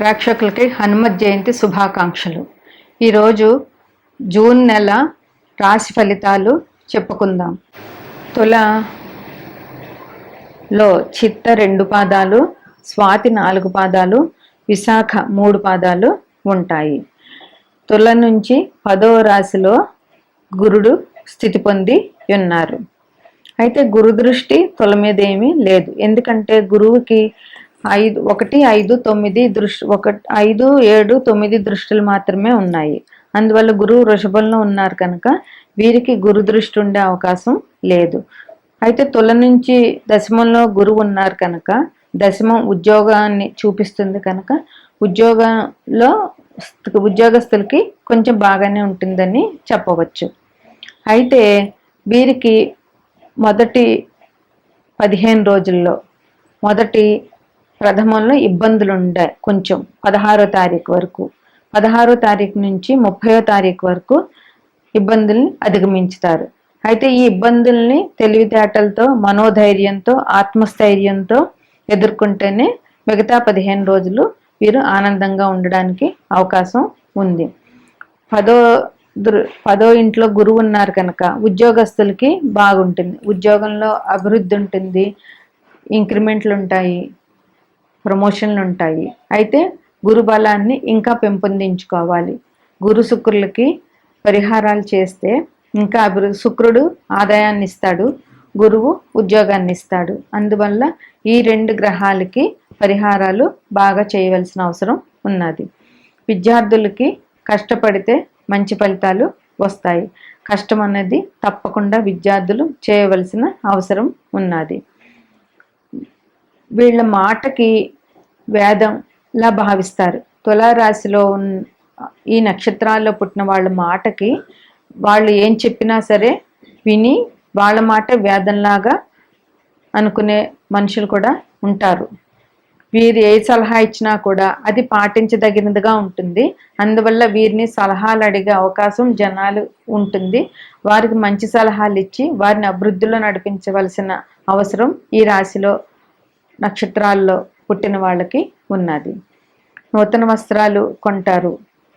ప్రేక్షకులకి హనుమత్ జయంతి శుభాకాంక్షలు. ఈరోజు జూన్ నెల రాశి ఫలితాలు చెప్పుకుందాం. తులలో చిత్త రెండు పాదాలు స్వాతి నాలుగు పాదాలు విశాఖ మూడు పాదాలు ఉంటాయి. తుల నుంచి పదవ రాశిలో గురుడు స్థితి పొంది ఉన్నారు. అయితే గురు దృష్టి తుల మీద ఏమీ లేదు. ఎందుకంటే గురువుకి ఐదు ఒకటి ఐదు తొమ్మిది దృష్టి ఒక ఐదు ఏడు తొమ్మిది దృష్టిలు మాత్రమే ఉన్నాయి. అందువల్ల గురువు వృషభంలో ఉన్నారు కనుక వీరికి గురు దృష్టి ఉండే అవకాశం లేదు. అయితే తుల నుంచి దశమంలో గురువు ఉన్నారు కనుక దశమం ఉద్యోగాన్ని చూపిస్తుంది కనుక ఉద్యోగంలో ఉద్యోగస్తులకి కొంచెం బాగానే ఉంటుందని చెప్పవచ్చు. అయితే వీరికి మొదటి పదిహేను రోజుల్లో మొదటి ప్రథమంలో ఇబ్బందులు ఉండే కొంచెం పదహారో తారీఖు వరకు. పదహారో తారీఖు నుంచి ముప్పయో తారీఖు వరకు ఇబ్బందుల్ని అధిగమించుతారు. అయితే ఈ ఇబ్బందుల్ని తెలివితేటలతో మనోధైర్యంతో ఆత్మస్థైర్యంతో ఎదుర్కొంటేనే మిగతా పదిహేను రోజులు వీరు ఆనందంగా ఉండడానికి అవకాశం ఉంది. పదో పదో ఇంట్లో గురువు ఉన్నారు కనుక ఉద్యోగస్తులకి బాగుంటుంది. ఉద్యోగంలో అభివృద్ధి ఉంటుంది. ఇంక్రిమెంట్లు ఉంటాయి ప్రమోషన్లు ఉంటాయి అయితే గురు బలాన్ని ఇంకా పెంపొందించుకోవాలి. గురు శుక్రులకి పరిహారాలు చేస్తే ఇంకా అభివృద్ధి శుక్రుడు ఆదాయాన్ని ఇస్తాడు గురువు ఉద్యోగాన్ని ఇస్తాడు అందువల్ల ఈ రెండు గ్రహాలకి పరిహారాలు బాగా చేయవలసిన అవసరం ఉన్నది. విద్యార్థులకి కష్టపడితే మంచి ఫలితాలు వస్తాయి. కష్టం అనేది తప్పకుండా విద్యార్థులు చేయవలసిన అవసరం ఉన్నది. వీళ్ళ మాటకి వేదంలా భావిస్తారు. తులారాశిలో ఈ నక్షత్రాల్లో పుట్టిన వాళ్ళ మాటకి వాళ్ళు ఏం చెప్పినా సరే విని వాళ్ళ మాట వేదంలాగా అనుకునే మనుషులు కూడా ఉంటారు. వీరు ఏ సలహా ఇచ్చినా కూడా అది పాటించదగినదిగా ఉంటుంది. అందువల్ల వీరిని సలహాలు అడిగే అవకాశం జనాలు ఉంటుంది. వారికి మంచి సలహాలు ఇచ్చి వారిని అభివృద్ధిలో నడిపించవలసిన అవసరం ఈ రాశిలో నక్షత్రాల్లో పుట్టిన వాళ్ళకి ఉన్నది. నూతన వస్త్రాలు కొంటారు.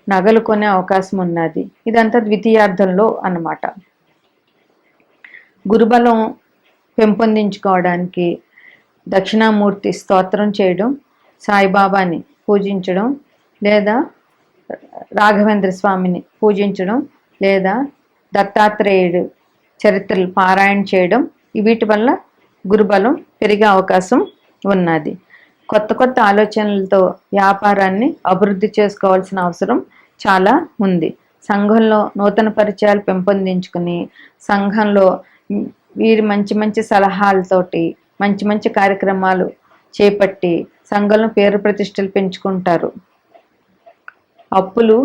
నగలు కొనే అవకాశం ఉన్నది. ఇదంతా ద్వితీయార్థంలో అన్నమాట. గురుబలం పెంపొందించుకోవడానికి దక్షిణామూర్తి స్తోత్రం చేయడం సాయిబాబాని పూజించడం లేదా రాఘవేంద్ర స్వామిని పూజించడం లేదా దత్తాత్రేయుడు చరిత్రలు పారాయణ చేయడం వీటి వల్ల గురుబలం పెరిగే అవకాశం ఉన్నది. కొత్త కొత్త ఆలోచనలతో వ్యాపారాన్ని అభివృద్ధి చేసుకోవాల్సిన అవసరం చాలా ఉంది. సంఘంలో నూతన పరిచయాలు పెంపొందించుకుని సంఘంలో వీరి మంచి మంచి సలహాలతోటి మంచి మంచి కార్యక్రమాలు చేపట్టి సంఘంలో పేరు ప్రతిష్టలు పెంచుకుంటారు. అప్పులు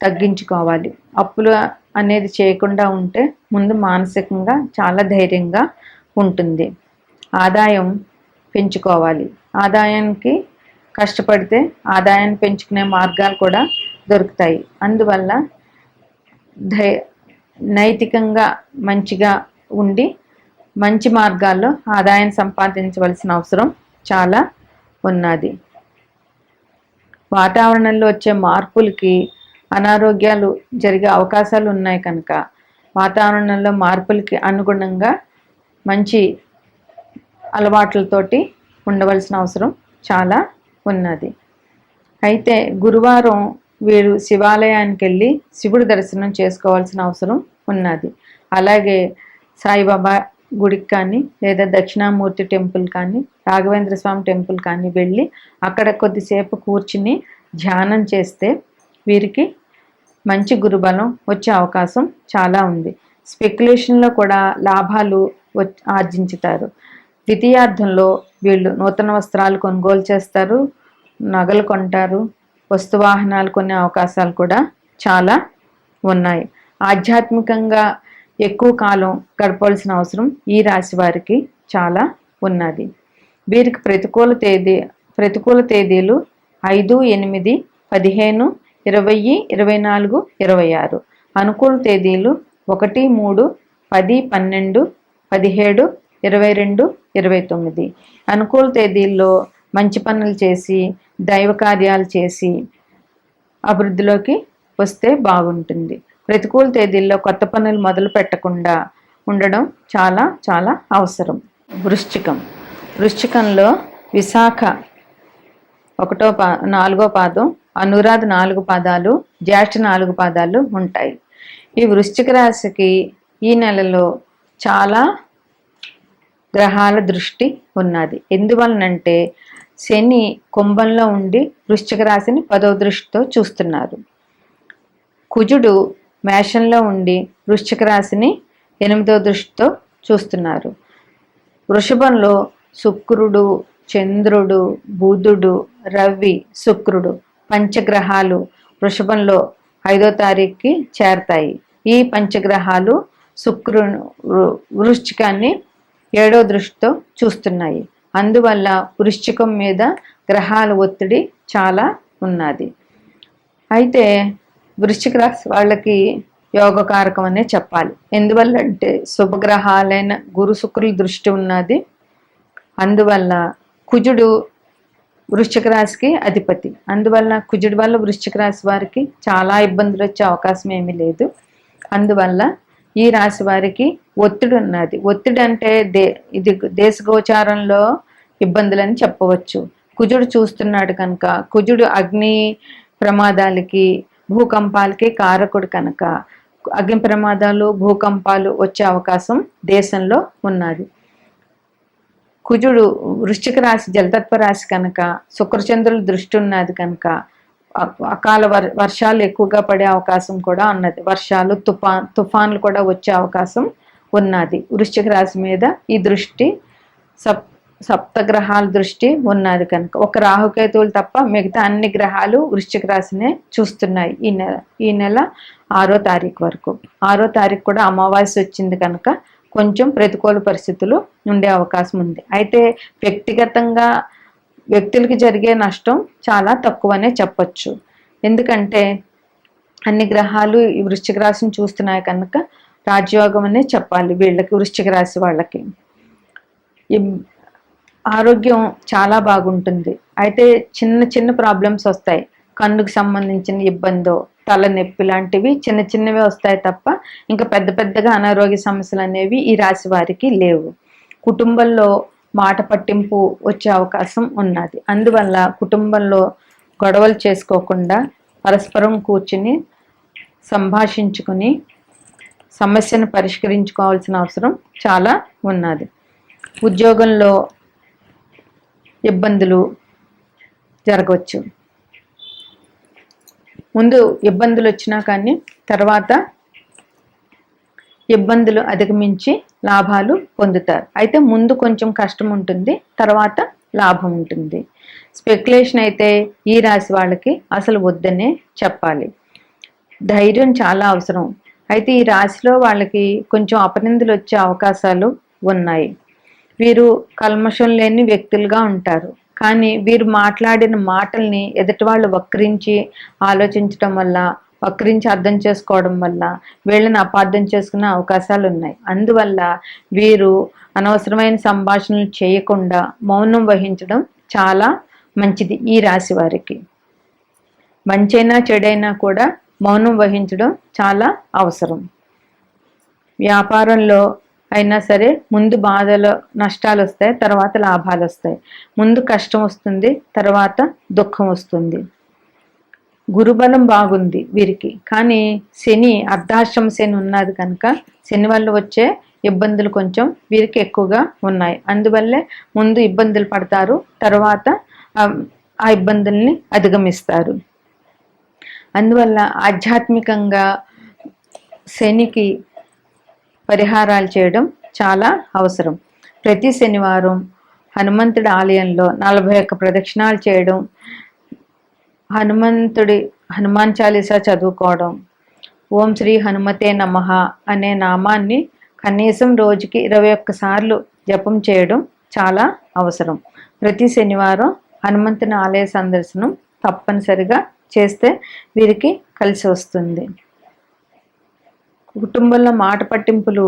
తగ్గించుకోవాలి. అప్పులు అనేది చేయకుండా ఉంటే ముందు మానసికంగా చాలా ధైర్యంగా ఉంటుంది. ఆదాయం పెంచుకోవాలి. ఆదాయానికి కష్టపడితే ఆదాయాన్ని పెంచుకునే మార్గాలు కూడా దొరుకుతాయి. అందువల్ల ధై నైతికంగా మంచిగా ఉండి మంచి మార్గాల్లో ఆదాయం సంపాదించవలసిన అవసరం చాలా ఉన్నది. వాతావరణంలో వచ్చే మార్పులకి అనారోగ్యాలు జరిగే అవకాశాలు ఉన్నాయి కనుక వాతావరణంలో మార్పులకి అనుగుణంగా మంచి అలవాట్లతోటి ఉండవలసిన అవసరం చాలా ఉన్నది. అయితే గురువారం వీరు శివాలయానికి వెళ్ళి శివుడి దర్శనం చేసుకోవాల్సిన అవసరం ఉన్నది. అలాగే సాయిబాబా గుడికి కానీ లేదా దక్షిణామూర్తి టెంపుల్ కానీ రాఘవేంద్ర స్వామి టెంపుల్ కానీ వెళ్ళి అక్కడ కొద్దిసేపు కూర్చుని ధ్యానం చేస్తే వీరికి మంచి గురుబలం వచ్చే అవకాశం చాలా ఉంది. స్పెక్యులేషన్లో కూడా లాభాలు ఆర్జించుతారు. ద్వితీయార్థంలో వీళ్ళు నూతన వస్త్రాలు కొనుగోలు చేస్తారు నగలు కొంటారు వస్తువాహనాలు కొనే అవకాశాలు కూడా చాలా ఉన్నాయి. ఆధ్యాత్మికంగా ఎక్కువ కాలం గడపవలసిన అవసరం ఈ రాశి వారికి చాలా ఉన్నది. వీరికి ప్రతికూల తేదీ ప్రతికూల తేదీలు ఐదు ఎనిమిది పదిహేను ఇరవై ఇరవై నాలుగు ఇరవై ఆరు. అనుకూల తేదీలు ఒకటి మూడు పది పన్నెండు పదిహేడు ఇరవై రెండు ఇరవై తొమ్మిది. అనుకూల తేదీల్లో మంచి పనులు చేసి దైవ కార్యాలు చేసి అభివృద్ధిలోకి వస్తే బాగుంటుంది. ప్రతికూల తేదీల్లో కొత్త పనులు మొదలు పెట్టకుండా ఉండడం చాలా చాలా అవసరం. వృశ్చికం. వృశ్చికంలో విశాఖ ఒకటో పా నాలుగో పాదం అనురాధ నాలుగు పాదాలు జ్యేష్ఠ నాలుగు పాదాలు ఉంటాయి. ఈ వృశ్చిక రాశికి ఈ నెలలో చాలా గ్రహాల దృష్టి ఉన్నది. ఎందువలనంటే శని కుంభంలో ఉండి వృశ్చిక రాశిని పదవ దృష్టితో చూస్తున్నారు. కుజుడు మేషంలో ఉండి వృశ్చిక రాశిని ఎనిమిదో దృష్టితో చూస్తున్నారు. వృషభంలో శుక్రుడు చంద్రుడు బుధుడు రవి శుక్రుడు పంచగ్రహాలు వృషభంలో ఐదో తారీఖుకి చేరతాయి. ఈ పంచగ్రహాలు శుక్రు వృశ్చికాన్ని ఏడో దృష్టితో చూస్తున్నాయి. అందువల్ల వృశ్చికం మీద గ్రహాల ఒత్తిడి చాలా ఉన్నది. అయితే వృశ్చిక రాశి వాళ్ళకి యోగకారకం అనే చెప్పాలి. ఎందువల్ల అంటే శుభగ్రహాలైన గురు శుక్రుల దృష్టి ఉన్నది. అందువల్ల కుజుడు వృశ్చిక రాశికి అధిపతి. అందువల్ల కుజుడి వల్ల వృశ్చిక రాశి వారికి చాలా ఇబ్బందులు వచ్చే అవకాశం ఏమీ లేదు. అందువల్ల ఈ రాశి వారికి ఒత్తిడి ఉన్నది. ఒత్తిడి అంటే దే ఇది దేశ గోచారంలో ఇబ్బందులని చెప్పవచ్చు. కుజుడు చూస్తున్నాడు కనుక కుజుడు అగ్ని ప్రమాదాలకి భూకంపాలకి కారకుడు కనుక అగ్ని ప్రమాదాలు భూకంపాలు వచ్చే అవకాశం దేశంలో ఉన్నది. కుజుడు వృశ్చిక రాశి జలతత్వ రాశి కనుక శుక్రచంద్రుల దృష్టి ఉన్నది కనుక అకాల వర్ వర్షాలు ఎక్కువగా పడే అవకాశం కూడా ఉన్నది. వర్షాలు తుఫాన్ తుఫాన్లు కూడా వచ్చే అవకాశం ఉన్నది. వృశ్చిక రాశి మీద ఈ దృష్టి సప్ సప్తగ్రహాల దృష్టి ఉన్నది కనుక. ఒక రాహుకేతువులు తప్ప మిగతా అన్ని గ్రహాలు వృశ్చిక రాశినే చూస్తున్నాయి ఈ నెల ఈ నెల ఆరో తారీఖు వరకు. ఆరో తారీఖు కూడా అమావాస్య వచ్చింది కనుక కొంచెం ప్రతికూల పరిస్థితులు ఉండే అవకాశం ఉంది. అయితే వ్యక్తిగతంగా వ్యక్తులకి జరిగే నష్టం చాలా తక్కువనే చెప్పచ్చు. ఎందుకంటే అన్ని గ్రహాలు ఈ వృశ్చిక రాశిని చూస్తున్నాయి కనుక రాజయోగం అనే చెప్పాలి వీళ్ళకి వృశ్చిక రాశి వాళ్ళకి. ఆరోగ్యం చాలా బాగుంటుంది. అయితే చిన్న చిన్న ప్రాబ్లమ్స్ వస్తాయి. కన్నుకు సంబంధించిన ఇబ్బందో తలనొప్పి లాంటివి చిన్న చిన్నవి వస్తాయి తప్ప ఇంకా పెద్ద పెద్దగా అనారోగ్య సమస్యలు అనేవి ఈ రాశి వారికి లేవు. కుటుంబంలో మాట పట్టింపు వచ్చే అవకాశం ఉన్నది. అందువల్ల కుటుంబంలో గొడవలు చేసుకోకుండా పరస్పరం కూర్చుని సంభాషించుకుని సమస్యను పరిష్కరించుకోవాల్సిన అవసరం చాలా ఉన్నది. ఉద్యోగంలో ఇబ్బందులు జరగవచ్చు. ముందు ఇబ్బందులు వచ్చినా కానీ తర్వాత ఇబ్బందులు అధిగమించి లాభాలు పొందుతారు. అయితే ముందు కొంచెం కష్టం ఉంటుంది తర్వాత లాభం ఉంటుంది. స్పెక్యులేషన్ అయితే ఈ రాశి వాళ్ళకి అసలు వద్దనే చెప్పాలి. ధైర్యం చాలా అవసరం. అయితే ఈ రాశిలో వాళ్ళకి కొంచెం అపనిందులు వచ్చే అవకాశాలు ఉన్నాయి. వీరు కల్మషం లేని వ్యక్తులుగా ఉంటారు. కానీ వీరు మాట్లాడిన మాటల్ని ఎదుటి వాళ్ళు వక్రించి ఆలోచించడం వల్ల వక్రించి అర్థం చేసుకోవడం వల్ల వీళ్ళని అపార్థం చేసుకునే అవకాశాలు ఉన్నాయి. అందువల్ల వీరు అనవసరమైన సంభాషణలు చేయకుండా మౌనం వహించడం చాలా మంచిది ఈ రాశి వారికి. మంచైనా చెడైనా కూడా మౌనం వహించడం చాలా అవసరం. వ్యాపారంలో అయినా సరే ముందు బాధలు నష్టాలు వస్తాయి తర్వాత లాభాలు వస్తాయి. ముందు కష్టం వస్తుంది తర్వాత దుఃఖం వస్తుంది. గురుబలం బాగుంది వీరికి. కానీ శని అర్ధాశ్రమ శని ఉన్నది కనుక శని వల్ల వచ్చే ఇబ్బందులు కొంచెం వీరికి ఎక్కువగా ఉన్నాయి. అందువల్లే ముందు ఇబ్బందులు పడతారు తర్వాత ఆ ఇబ్బందుల్ని అధిగమిస్తారు. అందువల్ల ఆధ్యాత్మికంగా శనికి పరిహారాలు చేయడం చాలా అవసరం. ప్రతి శనివారం హనుమంతుడి ఆలయంలో నలభై ఒక్క ప్రదక్షిణాలు చేయడం హనుమంతుడి హనుమాన్ చాలీసా చదువుకోవడం. ఓం శ్రీ హనుమతే నమ అనే నామాన్ని కనీసం రోజుకి ఇరవై ఒక్కసార్లు జపం చేయడం చాలా అవసరం. ప్రతి శనివారం హనుమంతుని ఆలయ సందర్శనం తప్పనిసరిగా చేస్తే వీరికి కలిసి వస్తుంది. కుటుంబంలో మాట పట్టింపులు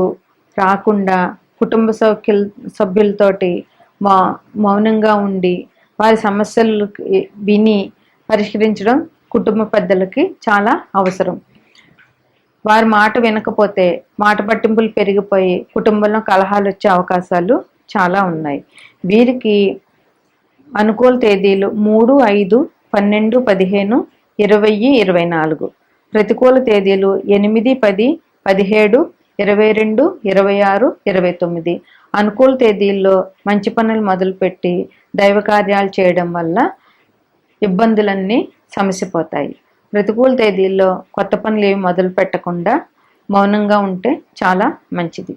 రాకుండా కుటుంబ సౌఖ్యుల సభ్యులతోటి మౌనంగా ఉండి వారి సమస్యలు విని పరిష్కరించడం కుటుంబ పెద్దలకి చాలా అవసరం. వారి మాట వినకపోతే మాట పట్టింపులు పెరిగిపోయి కుటుంబంలో కలహాలు వచ్చే అవకాశాలు చాలా ఉన్నాయి. వీరికి అనుకూల తేదీలు మూడు ఐదు పన్నెండు పదిహేను ఇరవై ఇరవై నాలుగు. ప్రతికూల తేదీలు ఎనిమిది పది పదిహేడు ఇరవై రెండు ఇరవై ఆరు ఇరవై తొమ్మిది. అనుకూల తేదీల్లో మంచి పనులు మొదలుపెట్టి దైవ కార్యాలు చేయడం వల్ల ఇబ్బందులన్నీ సమసిపోతాయి. ప్రతికూల తేదీల్లో కొత్త పనులు ఏవి మొదలు పెట్టకుండా మౌనంగా ఉంటే చాలా మంచిది.